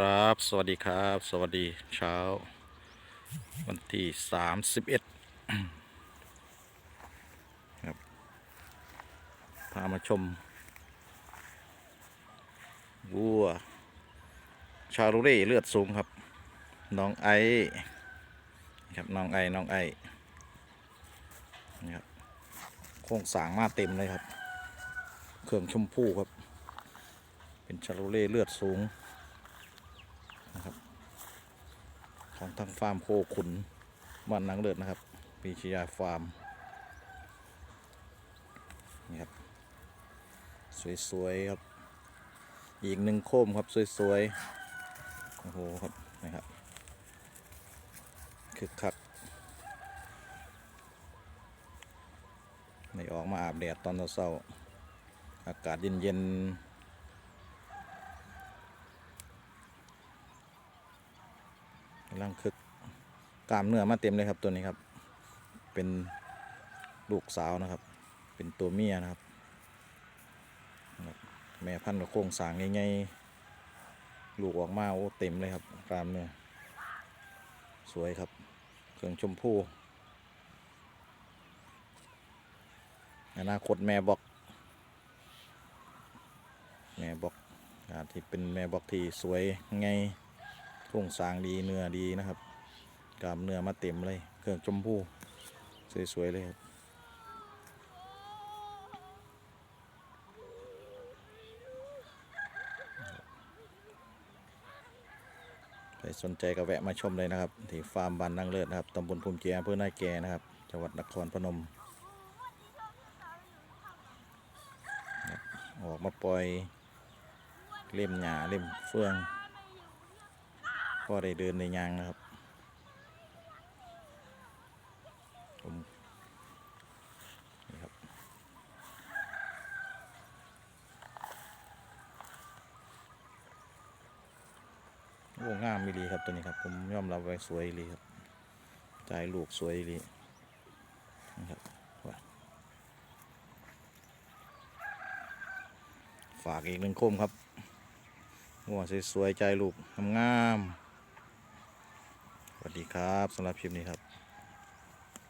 ครับ สวัสดีครับ สวัสดีเช้า วันที่สามสิบเอ็ดครับพามาชมวัว ชาลูเร่เลือดสูงครับ น้องไอครับน้องไอน้องไอนี่ครับโครงสางมาเต็มเลยครับ เครื่องชมพู่ครับ เป็นชาลูเล่เลือดสูง ของทางฟาร์มโคขุนบ้านนางเลิศนะครับปีชยาฟาร์มนี่ครับสวยๆครับ อีกหนึ่งโคมครับสวยๆโอ้โหครับนะครับคึกคักในออกมาอาบแดดตอนเช้าๆอากาศเย็นๆำลังคึกกล้ามเนื้อมาเต็มเลยครับตัวนี้ครับ เป็นลูกสาวนะครับ เป็นตัวเมียนะครับ แม่พันธุ์กับโครงสางง่ายๆลูกออกมาโอ้เต็มเลยครับกล้ามเนื้อสวยครับ เครื่องชมพู่อนาคตแม่บอก แม่บอกอาที่เป็นแม่บอกที่สวยไงโครงสร้างดีเนื้อดีนะครับกล้ามเนื้อมาเต็มเลย เครื่องชมพู่สวยๆเลยครับใครสนใจก็แวะมาชมเลยนะครับ ที่ฟาร์มบันนังเลิศนะครับตำบลภูมิเจียอำเภอนาแกนะครับ จังหวัดนครพนม ออกมาปล่อยเล่มหญ้าเล่มเฟือง พอได้เดินในยางนะครับ ผมนี่ครับ โอ้งามมีดีครับตัวนี้ครับ ผมยอมรับไว้สวยดีครับใจายลูกสวยดีนะครับฝากอีกหนึ่งโคมครับหัวสวยๆใจลูกงามๆ ดีครับสำหรับคลิปนี้ครับ